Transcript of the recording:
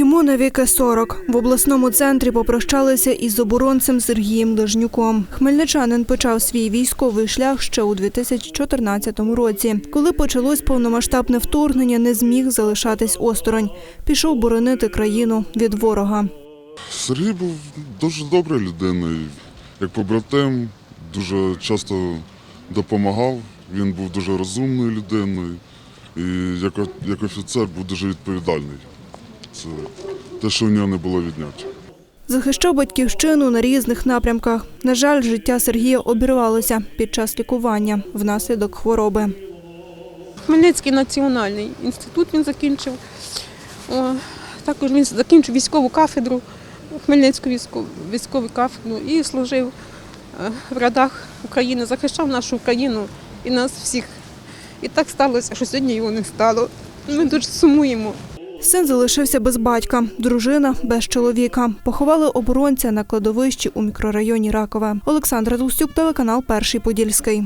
Йому навіки 40. В обласному центрі попрощалися із оборонцем Сергієм Лежнюком. Хмельничанин почав свій військовий шлях ще у 2014 році. Коли почалось повномасштабне вторгнення, не зміг залишатись осторонь. Пішов боронити країну від ворога. Сергій був дуже доброю людиною, як побратим, дуже часто допомагав. Він був дуже розумною людиною і як, офіцер був дуже відповідальний. Це те, що в нього не було відняття. Захищав батьківщину на різних напрямках. На жаль, життя Сергія обірвалося під час лікування внаслідок хвороби. Хмельницький національний інститут він закінчив. Також він закінчив військову кафедру, Хмельницьку військову, військову кафедру і служив е, в радах України, захищав нашу Україну і нас всіх. І так сталося, що сьогодні його не стало. Ми дуже сумуємо. Син залишився без батька, дружина без чоловіка. Поховали оборонця на кладовищі у мікрорайоні Ракове. Олександра Толстюк, телеканал Перший Подільський.